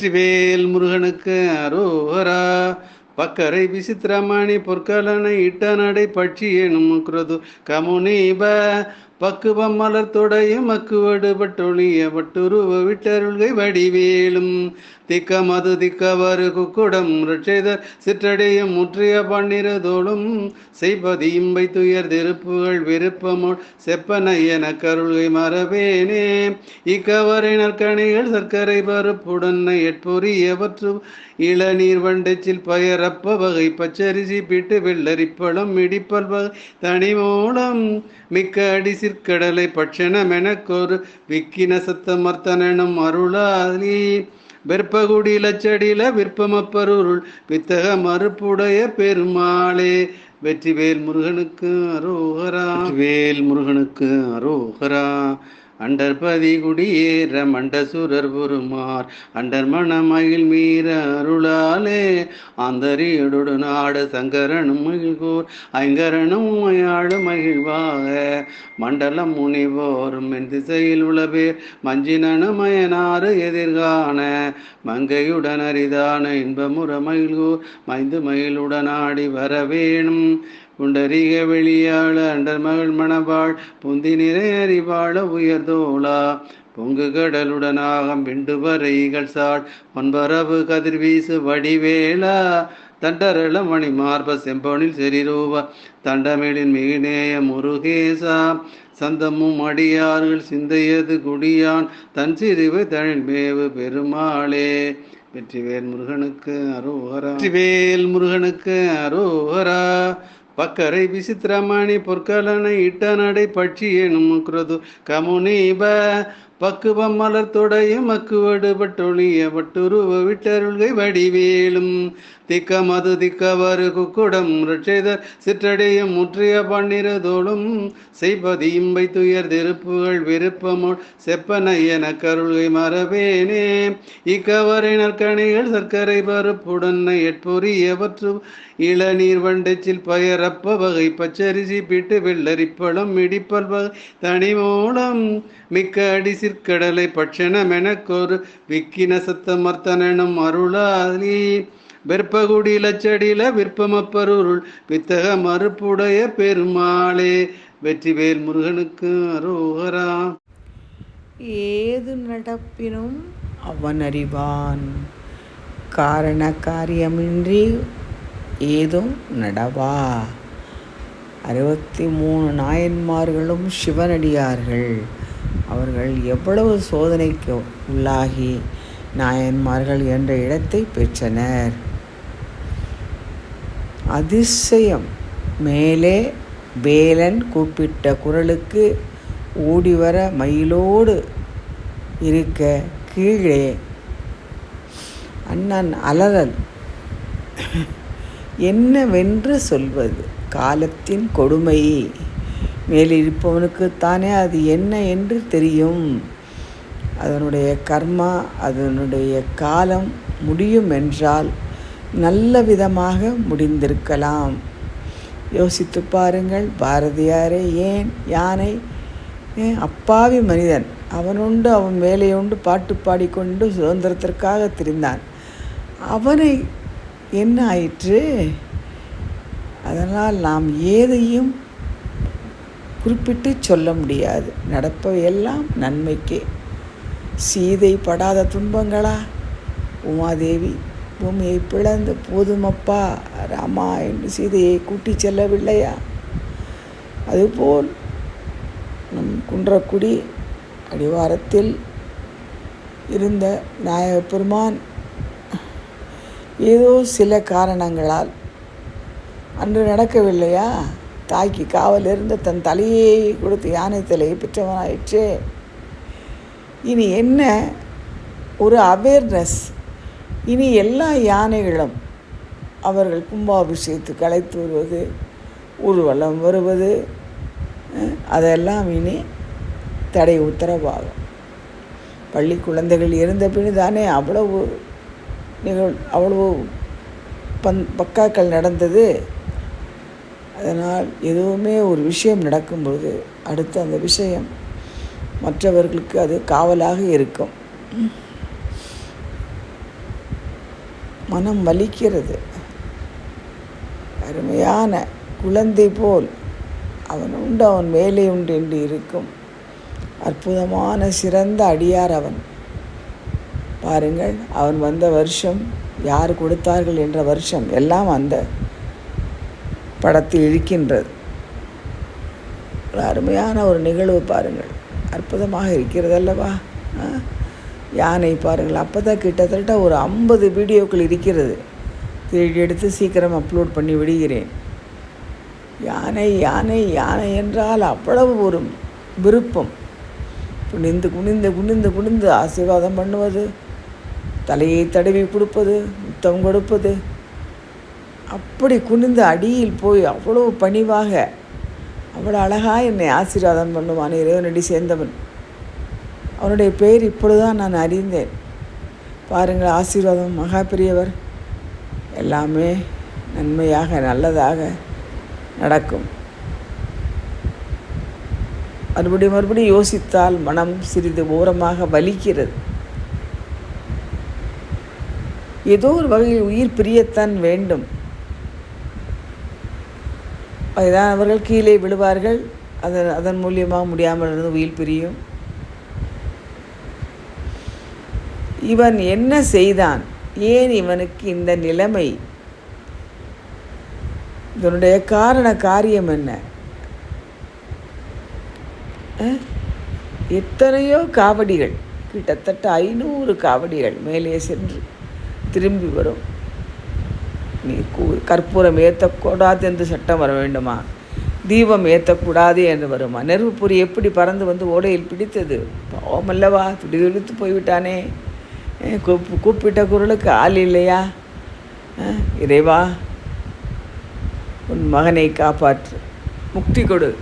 வெற்றிவேல் முருகனுக்கு அரோஹரா பக்கரை விசித்திரமணி பொற்கலனை இட்ட நடை பட்சி எனும் குரது கமுனீப. பக்குவம் மலர் தொடையும் மக்குவடு பட்டொழிய பட்டுருவ விட்டருள்கை வடிவேலும். திக்க மது திக்கவரு குக்குடம் ரட்சேதர் சிற்றடையும் முற்றிய பன்னிரதோடும் செய்பதியும் வைத்துயர் திருப்புகள் விருப்பமோ செப்பன என கருள்கை மரபேனே. இக்கவரை நற்கணிகள் சர்க்கரை பருப்புடன் எட்பொரியவற்று இளநீர் வண்டச்சில் பயரப்ப வகை பச்சரிசி பிட்டு வெள்ளரிப்பழம் இடிப்பல் வகை தனிமூலம் மிக்க அடி சிற்கடலை பட்சணமெனக்கொரு விக்கின சத்தமர்த்தனும் அருளாலி. வெற்பகுடி லச்சடில விற்பமப்பருள் வித்தக மறுப்புடைய பெருமாளே. வெற்றிவேல் முருகனுக்கு அரோகரா. வேல் முருகனுக்கு அரோகரா. அண்டர்பதி குடியேற மண்டசுரர் புருமார் அண்டர் மணமகிழ் மீற அருளாலே ஆந்தரியோடு நாடு சங்கரனும் மகிழ்கோர். ஐங்கரனும் மயாழு மகிழ்வாக மண்டலம் முனிவோரும் என் திசையில் உளபேர் மஞ்சினமயனாறு எதிர்காண மங்கையுடன் அரிதான இன்பமுற மகிழ்கூர். மைந்து மயிலுடனாடி வரவேணும். புண்டரீக வெளியாள அண்டர் மகள் மணவாள் புந்தி நிறை அறிவாள உயர்தோளா பொங்கு கடலுடனாகம் விண்டு வரைகள் சாள் ஒன்பரவு கதிர்வீசு வடிவேளா தண்டரள மணி மார்ப செம்பனில் செரிரூப தண்டமிழின் மிகுநேய முருகேசா. சந்தமும் அடியார்கள் சிந்தையது குடியான் தன் சிறுவை தழில் மேவு பெருமாளே. வெற்றிவேல் முருகனுக்கு அரோகரா. வெற்றிவேல் முருகனுக்கு அரோகரா. பக்கரை விசித்திரமணி பொற்கலனை இட்ட நடை பட்சி எனும் குரது கமுனீப பக்குவம் மலர் தொடையும் மக்குவடு பட்டொழிய பட்டுருவ விட்டருள்கை வடிவேலும். திக்க மது திக்கவரு குக்குடம் ரட்சேதர் சிற்றடையும் முற்றிய பன்னிரதோடும் செய்பதியும் வைத்துயர் திருப்புகள் விருப்பமோ செப்பன என கருள்கை மரபேனே. இக்கவரை நற்கணிகள் சர்க்கரை பருப்புடன் எட்பொரியவற்று இளநீர் வண்டச்சில் பயரப்ப வகை பச்சரிசி பிட்டு வெள்ளரிப்பழம் இடிப்பல் வகை தனிமூலம். மிக்க அடி சிற்கடலை பட்சணமெனக்கொரு விக்கின சத்தமர்த்தனும் அருளாலி வெற்பகுடி லச்சடில விற்பமப்பருள் வித்தக மறுப்புடைய பெருமாளே. வெற்றிவேல் முருகனுக்கு அரோகரா. ஏது நடப்பினும் அவன் அறிவான் காரண காரியமின்றி ஏதும் நடவா. அறுபத்தி மூணு நாயன்மார்களும் சிவனடியார்கள். அவர்கள் எவ்வளவு சோதனைக்கு உள்ளாகி நாயன்மார்கள் என்ற இடத்தை பெற்றனர். அதிசயம். மேலே வேலன் கூப்பிட்ட குரலுக்கு ஓடிவர மயிலோடு இருக்க கீழே அண்ணன் அலறல். என்னவென்று சொல்வது? காலத்தின் கொடுமை. மேலிருப்பவனுக்குத்தானே அது என்ன என்று தெரியும். அதனுடைய கர்மா அதனுடைய காலம் முடியும் என்றால் நல்ல விதமாக முடிந்திருக்கலாம். யோசித்து பாருங்கள் பாரதியாரே ஏன் யானை அப்பாவி மனிதன். அவனுண்டு அவன் வேலையுண்டு பாட்டு பாடிக்கொண்டு சுதந்திரத்திற்காக திரிந்தான். அவனை என்ன ஆயிற்று? அதனால் நாம் ஏதையும் குறிப்பிட்டு சொல்ல முடியாது. நடப்பவையெல்லாம் நன்மைக்கே. சீதை படாத துன்பங்களா? உமாதேவி பூமியை பிளந்து போதுமப்பா. ராமா என்று சீதையை கூட்டி செல்லவில்லையா? அதுபோல் நம் குன்றக்குடி அடிவாரத்தில் இருந்த நாயக பெருமான் ஏதோ சில காரணங்களால் அன்று நடக்கவில்லையா? தாய்க்கு காவல் இருந்த தன் தலையை கொடுத்து யானை தலையை பெற்றவனாயிற்று. இனி என்ன? ஒரு அவேர்னஸ் இனி எல்லா யானைகளும் அவர்கள் கும்பாபிஷேகத்துக்கு அழைத்து வருவது ஊர்வலம் வருவது அதெல்லாம் இனி தடை உத்தரவாகும் பள்ளி குழந்தைகள் இருந்த பின் தானே அவ்வளவு நிகழ் அவ்வளவு பந் பக்காக்கள் நடந்தது. அதனால் எதுவுமே ஒரு விஷயம் நடக்கும்பொழுது அடுத்து அந்த விஷயம் மற்றவர்களுக்கு அது காவலாக இருக்கும். மனம் வலிக்கிறது. அருமையான குழந்தை போல் அவன் உண்டு அவன் மேலே உண்டு என்று இருக்கும். அற்புதமான சிறந்த அடியார் அவன். பாருங்கள் அவன் வந்த வருஷம் யார் கொடுத்தார்கள் என்ற வருஷம் எல்லாம் அந்த படத்தில் இருக்கின்றது ஒரு அருமையான ஒரு நிகழ்வு பாருங்கள். அற்புதமாக இருக்கிறது அல்லவா ஆ? யானை பாருங்கள். அப்போ தான் கிட்டத்தட்ட ஒரு ஐம்பது வீடியோக்கள் இருக்கிறது. தேடி எடுத்து சீக்கிரம் அப்லோட் பண்ணி விடுகிறேன். யானை யானை யானை என்றால் அவ்வளவு ஒரு விருப்பம். குனிந்து குனிந்து குனிந்து குனிந்து ஆசீர்வாதம் பண்ணுவது தலையை தடவி கொடுப்பது முத்தம் கொடுப்பது அப்படி குனிந்து அடியில் போய் அவ்வளோ பணிவாக அவ்வளோ அழகாக என்னை ஆசீர்வாதம் பண்ணுவான். இறைவனடி சேர்ந்தவன். அவனுடைய பெயர் இப்பொழுதுதான் நான் அறிந்தேன். பாருங்கள் ஆசீர்வாதம் மகா பெரியவர் எல்லாமே நன்மையாக நல்லதாக நடக்கும். மறுபடியும் மறுபடியும் யோசித்தால் மனம் சிறிது ஓரமாக வலிக்கிறது. ஏதோ ஒரு வகையில் உயிர் பிரியத்தான் வேண்டும். வயதானவர்கள் கீழே விழுவார்கள். அதன் அதன் மூலியமாக முடியாமல் இருந்து உயிர் பிரியும். இவன் என்ன செய்தான்? ஏன் இவனுக்கு இந்த நிலைமை? இதனுடைய காரண காரியம் என்ன? எத்தனையோ காவடிகள் கிட்டத்தட்ட ஐநூறு காவடிகள் மேலே சென்று திரும்பி வரும். நீ கற்பூரம் ஏற்றக்கூடாது என்று சட்டம் வர வேண்டுமா? தீபம் ஏற்றக்கூடாது என்று வருமா? நெருப்புரி எப்படி பறந்து வந்து ஓடையில் பிடித்தது? பாவம் அல்லவா துடி துடித்து போய்விட்டானே. அஹ் கூப்பு கூப்பிட்ட குரலுக்கு ஆள் இல்லையா? இறைவா உன் மகனை காப்பாற்று. முக்தி கொடு.